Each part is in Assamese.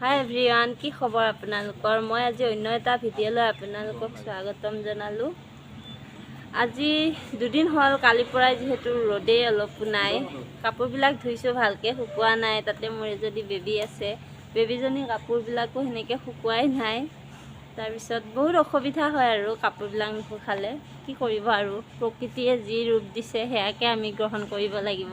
হাই এভৰিৱান কি খবৰ আপোনালোকৰ? মই আজি অন্য এটা ভিডিঅ'লৈ আপোনালোকক স্বাগতম জনালোঁ। আজি দুদিন হ'ল কালিৰ পৰাই যিহেতু ৰ'দেই অলপো নাই। কাপোৰবিলাক ধুইছোঁ ভালকৈ শুকোৱা নাই। তাতে মোৰ এজনী বেবী আছে। বেবীজনী কাপোৰবিলাকো সেনেকৈ শুকোৱাই নাই। তাৰপিছত বহুত অসুবিধা হয় আৰু কাপোৰবিলাক নুশুকালে। কি কৰিব আৰু? প্ৰকৃতিয়ে যি ৰূপ দিছে সেয়াকে আমি গ্ৰহণ কৰিব লাগিব।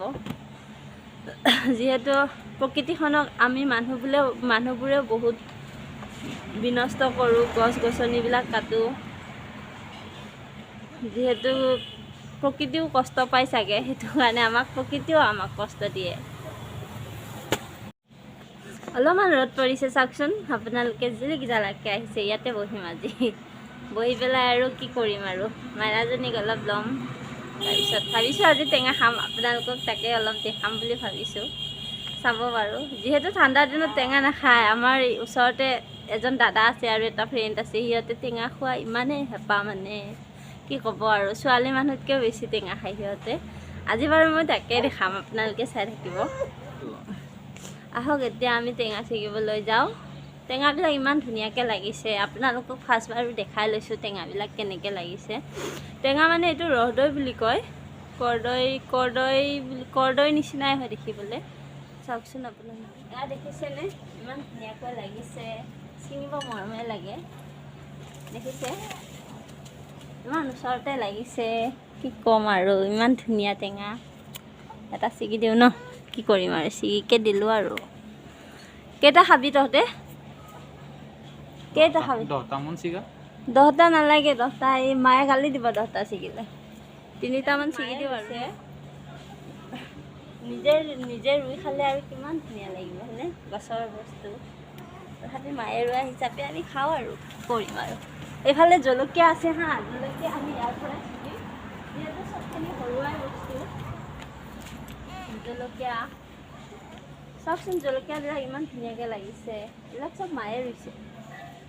যিহেতু প্ৰকৃতিখনক আমি মানুহবোৰে মানুহবোৰেও বহুত বিনষ্ট কৰোঁ গছ গছনিবিলাক কাটোঁ। যিহেতু প্ৰকৃতিও কষ্ট পায় চাগে সেইটো কাৰণে আমাক প্ৰকৃতিও আমাক কষ্ট দিয়ে। অলপমান ৰ'দ পৰিছে চাওকচোন আপোনালোকে জিলিকিজালাকৈ আহিছে ইয়াতে বহিম আজি। বহি পেলাই আৰু কি কৰিম আৰু মাইনাজনীক অলপ ল'ম। তাৰপিছত ভাবিছোঁ আজি টেঙা খাম আপোনালোকক তাকে অলপ দেখাম বুলি ভাবিছোঁ। চাব বাৰু যিহেতু ঠাণ্ডাৰ দিনত টেঙা নাখায় আমাৰ ওচৰতে এজন দাদা আছে আৰু এটা ফ্ৰেণ্ড আছে সিহঁতে টেঙা খোৱা ইমানেই হেঁপাহ মানে। কি ক'ব আৰু ছোৱালী মানুহতকৈও বেছি টেঙা খায় সিহঁতে। আজি বাৰু মই তাকে দেখাম আপোনালোকে চাই থাকিব। আহক এতিয়া আমি টেঙা ছিঙিবলৈ যাওঁ। টেঙাবিলাক ইমান ধুনীয়াকৈ লাগিছে। আপোনালোকক ফাৰ্ষ্ট বাৰু দেখাই লৈছোঁ টেঙাবিলাক কেনেকৈ লাগিছে। টেঙা মানে এইটো ৰহদৈ বুলি কয়। কৰ্দৈ কৰ্দৈ বুলি কৰ্দৈ নিচিনাই হয় দেখিবলৈ। চাওকচোন আপোনালোকে এয়া দেখিছেনে? ইমান ধুনীয়াকৈ লাগিছে। ছিঙিব মৰমে লাগে। দেখিছে? ইমান ওচৰতে লাগিছে। কি ক'ম আৰু ইমান ধুনীয়া টেঙা। এটা ছিগি দিওঁ ন। কি কৰিম আৰু ছিগিকে দিলোঁ আৰু। কেইটা খাবি তহঁতে? কেইটা খাবি? দহটামান চিগা দহটা নালাগে দহটা এই মায়ে গালি দিব দহটা ছিগিলে। তিনিটামান ছিগি আৰু। নিজে নিজে ৰুই খালে আৰু কিমান ধুনীয়া লাগিব হয়নে? গছৰ বস্তু। তথাপি মায়ে ৰোৱা হিচাপে আমি খাওঁ আৰু কৰিম আৰু। এইফালে জলকীয়া আছে হা জলকীয়া আমি ইয়াৰ পৰা ছিগিম যিহেতু চবখিনি ঘৰুৱাই বস্তু। জলকীয়া। চাওকচোন জলকীয়াবিলাক ইমান ধুনীয়াকৈ লাগিছে। এইবিলাক চব মায়ে ৰুইছে।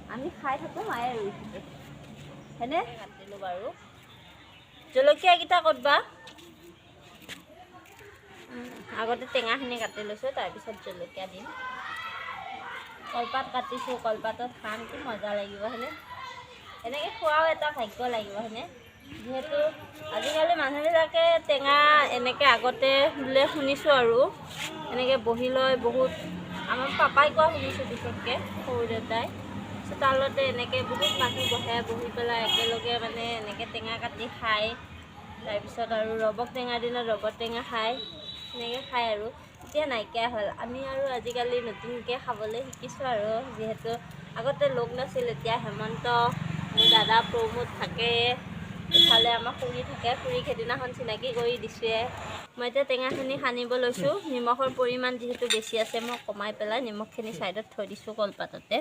আমি খাই থাকোঁ মায়ে ৰুই থাকে। হয়নে? কাটিলোঁ বাৰু। জলকীয়াকেইটা ক'ত বা? উম, আগতে টেঙাখিনি কাটি লৈছোঁ তাৰপিছত জলকীয়া দিম। কলপাত কাটিছোঁ কলপাতত খাম কি মজা লাগিব হয়নে? এনেকৈ খোৱাও এটা ভাগ্য লাগিব হয়নে? যিহেতু আজিকালি মানুহবিলাকে টেঙা এনেকৈ আগতে বোলে শুনিছোঁ আৰু এনেকৈ বহি লৈ বহুত। আমাৰ পাপাই কোৱা শুনিছোঁ বিশেষকৈ সৰু দেউতাই। চোতালতে এনেকৈ বহুত মানুহ বহে বহি পেলাই একেলগে মানে এনেকৈ টেঙা কাটি খায়। তাৰপিছত আৰু ৰবক টেঙাৰ দিনত ৰবৰ টেঙা খায় সেনেকৈ খায় আৰু। এতিয়া নাইকিয়া হ'ল। আমি আৰু আজিকালি নতুনকৈ খাবলৈ শিকিছোঁ আৰু যিহেতু আগতে লগ নাছিল এতিয়া হেমন্ত মোৰ দাদা প্ৰমোদ থাকে। ইফালে আমাৰ খুৰী থাকে খুৰীক সেইদিনাখন চিনাকি কৰি দিছোঁৱে মই এতিয়া টেঙাখিনি সানিব লৈছোঁ। নিমখৰ পৰিমাণ যিহেতু বেছি আছে মই কমাই পেলাই নিমখখিনি ছাইডত থৈ দিছোঁ কলপাততে।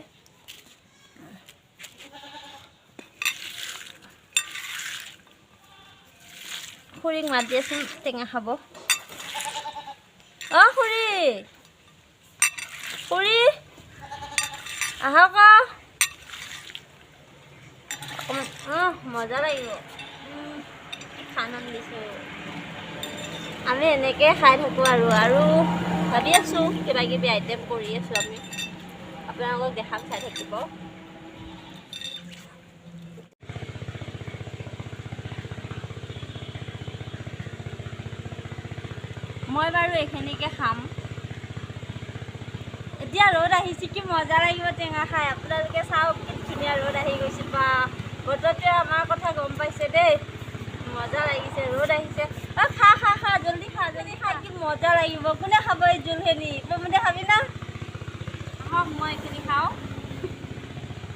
খুৰীক মাত দিয়াচোন টেঙা খাব। অ খুৰী। খুৰী। আহক মজা লাগিব। খানন দিছোঁ। আমি এনেকৈ খাই থাকোঁ আৰু আৰু ভাবি আছোঁ কিবা কিবি আইটেম কৰি আছোঁ আমি। আপোনালোকক দেখাম চাই থাকিব। মই বাৰু এইখিনিকে খাম। এতিয়া ৰ'দ আহিছে কি মজা লাগিব টেঙা খাই। আপোনালোকে চাওক কি ধুনীয়া ৰ'দ আহি গৈছে। বা বতৰটোৱে আমাৰ কথা গম পাইছে দেই। মজা লাগিছে ৰ'দ আহিছে। অ খা খা খা জল্দি খা জল্দি খা কি মজা লাগিব। কোনে খাব এই জোলখিনি? প্ৰমোদে খাবি না? আহক মই এইখিনি খাওঁ।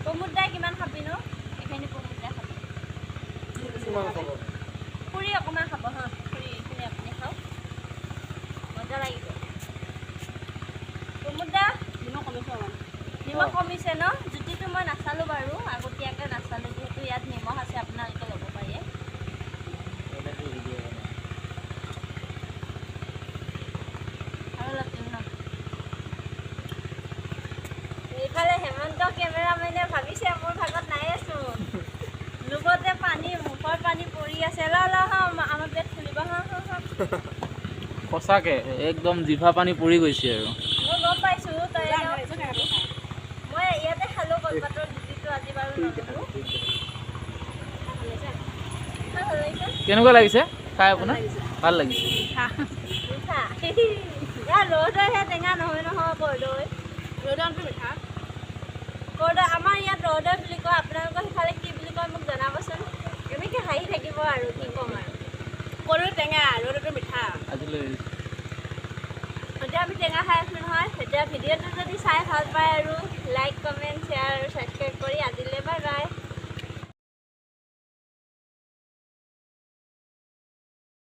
প্ৰমোদ দাই কিমান খাবি নো? এইখিনি প্ৰমোদ দাই খাবি। খুৰী অকণমান খাব হা খুৰী এইখিনি আপুনি খাওক মজা লাগিব প্ৰমোদ দা নিমখ কমিছে নিমখ কমিছে ন জুতিটো মই নাচালোঁ বাৰু আগতীয়াকৈ নাচালোঁ যিহেতু ইয়াত নিমখ আছে আপোনালোকে ল'ব পাৰে আৰু অলপ দিম ন এইফালে হেমন্ত কেমেৰামেনে ভাবিছে মোৰ ভাগত নাইয়েচোন লোভতে পানী মুখৰ পানী পৰি আছে। ল ল হা আমাৰ পেট খুলিব সঁচাকে একদম জিভা পানী পৰি গৈছে আৰু। মই গম পাইছোঁ তই এনেও- ইয়াতে খালোঁ কলপাতৰ জুতিটো আজি বাৰু নল'লোঁ। ভাল লাগিছে? কেনেকুৱা লাগিছে? খাই আপোনাৰ? ভাল লাগিছে। ৰ'দৰহে টেঙা নহয় নহয় ৰ'দনটো মিঠা। কৰ্দৈ আমাৰ ইয়াত ৰ'দৈ বুলি কয় আপোনালোকৰ সিফালে কি বুলি কয় মোক জনাবচোন। এনেকৈ হাঁহি থাকিব আৰু কি ক'ম আৰু। কৰ্দৈ টেঙা ৰ'দটো মিঠা। এতিয়া আমি টেঙা খাই আছোঁ নহয় এতিয়া ভিডিঅ'টো যদি চাই ভাল পায় আৰু লাইক কমেণ্ট